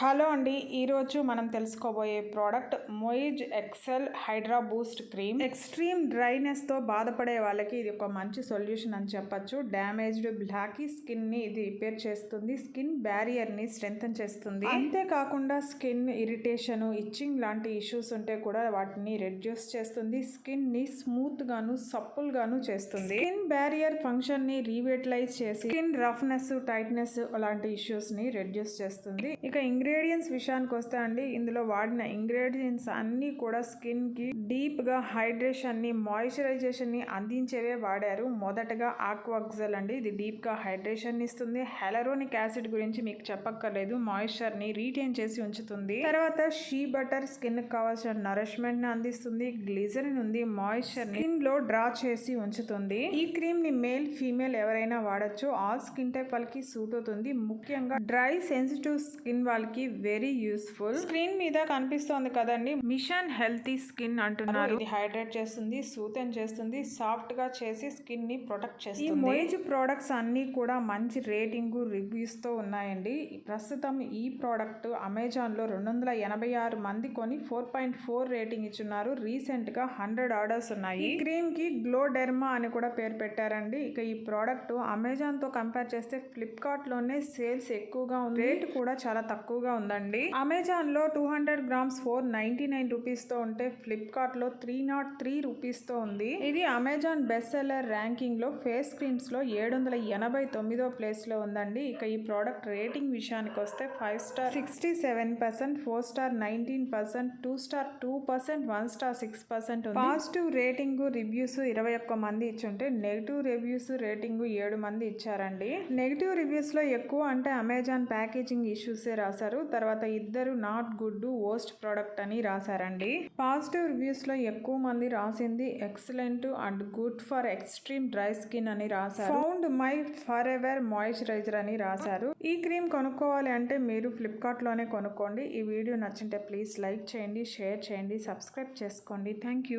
Hello అండి ఈరోజు మనం తెలుసుకోబోయే product Moiz excel hydra boost cream. Extreme డ్రైనెస్తో బాధపడే వాళ్ళకి ఇది ఒక మంచి సొల్యూషన్ అని చెప్పొచ్చు. డ్యామేజ్డ్ బ్లాకీ స్కిన్ని ఇది రిపేర్ చేస్తుంది. స్కిన్ బ్యారియర్ని స్ట్రెంగ్తన్ చేస్తుంది. అంతేకాకుండా స్కిన్ ఇరిటేషన్ ఇచ్చింగ్ లాంటి ఇష్యూస్ ఉంటే కూడా వాటిని రెడ్యూస్ చేస్తుంది. స్కిన్ని స్మూత్ గాను చేస్తుంది. స్కిన్ బ్యారియర్ ఫంక్షన్ని రీవెటలైజ్ చేసి స్కిన్ రఫ్నెస్ టైట్నెస్ అలాంటి ఇష్యూస్ని రెడ్యూస్ చేస్తుంది. ఇక ఇంగ్రీడియంట్స్ విషయానికి వస్తే అండి ఇందులో వాడిన ఇంగ్రీడియంట్స్ అన్ని కూడా స్కిన్కి డీప్గా హైడ్రేషన్ని మాయిశ్చరైజేషన్ని అందించేవే వాడారు. మొదటగా ఆక్వాక్సల్ అండి ఇది డీప్గా హైడ్రేషన్ ఇస్తుంది. హెలరోనిక్ యాసిడ్ గురించి మీకు చెప్పక్కర్లేదు మాయిశ్చర్ని రీటైన్ చేసి ఉంచుతుంది. తర్వాత షీ బటర్ స్కిన్కి కావాల్సిన నరిష్మెంట్ని అందిస్తుంది గ్లిజరిన్ ఉంది మాయిశ్చర్ స్కిన్లో డ్రా చేసి ఉంచుతుంది. ఈ క్రీమ్ని మేల్ ఫీమేల్ ఎవరైనా వాడచ్చు. ఆల్ స్కిన్ టైప్ వాళ్ళకి సూట్ అవుతుంది. ముఖ్యంగా డ్రై సెన్సిటివ్ స్కిన్ వాళ్ళకి వెరీ యూస్ఫుల్. స్క్రీన్ మీద కనిపిస్తోంది కదండి మిషన్ హెల్తీ స్కిన్ అంటున్నారు. ఇది హైడ్రేట్ చేస్తుంది సూతన్ చేస్తుంది సాఫ్ట్గా చేసి స్కిన్ని ప్రొటెక్ట్ చేస్తుంది. ఈ మోయిజ్ ప్రోడక్ట్స్ అన్ని కూడా మంచి రేటింగ్ రివ్యూస్తో ఉన్నాయండి. ప్రస్తుతం ఈ ప్రోడక్ట్ అమెజాన్లో రెండు వందల ఎనభై ఆరు మంది కొని ఫోర్ పాయింట్ ఫోర్ రేటింగ్ ఇచ్చున్నారు. రీసెంట్గా హండ్రెడ్ ఆర్డర్స్ ఉన్నాయి. ఈ క్రీమ్కి గ్లో డెర్మా అని కూడా పేరు పెట్టారండి. ఇక ఈ ప్రోడక్ట్ అమెజాన్తో కంపేర్ చేస్తే ఫ్లిప్కార్ట్లోనే సేల్స్ ఎక్కువగా ఉంది. రేట్ కూడా చాలా తక్కువగా ఉందండి. అమెజాన్లో two hundred grams four ninety nine రూపీస్తో ఉంటే ఫ్లిప్కార్ట్లో త్రీ నాట్ త్రీ రూపీస్తో ఉంది. ఇది అమెజాన్ బెస్ట్ సెల్లర్ ర్యాంకింగ్లో ఫేస్ క్రీమ్స్లో ఏడు వందల ఎనభై తొమ్మిదో ప్లేస్లో ఉందండి. ఇక ఈ ప్రోడక్ట్ రేటింగ్ విషయానికి వస్తే five star sixty seven percent four star nineteen percent two star two percent one star six percent positive rating reviews ఇరవై ఒక్క మంది ఇచ్చుంటే నెగిటివ్ రివ్యూస్ రేటింగ్ ఏడు మంది ఇచ్చారండి. నెగిటివ్ రివ్యూస్లో ఎక్కువ అంటే అమెజాన్ ప్యాకేజింగ్ ఇష్యూసే రాశారు. తర్వాత ఇద్దరు నాట్ గుడ్ వోస్ట్ ప్రోడక్ట్ అని రాశారండి. పాజిటివ్ రివ్యూస్లో ఎక్కువ మంది రాసింది excellent and good for extreme dry skin అని రాశారు. Found my forever moisturiser అని రాశారు. ఈ క్రీమ్ కొనుక్కోవాలి అంటే మీరు ఫ్లిప్కార్ట్లోనే కొనుక్కోండి. ఈ వీడియో నచ్చింటే ప్లీజ్ లైక్ చేయండి షేర్ చేయండి సబ్స్క్రైబ్ చేసుకోండి. Thank you.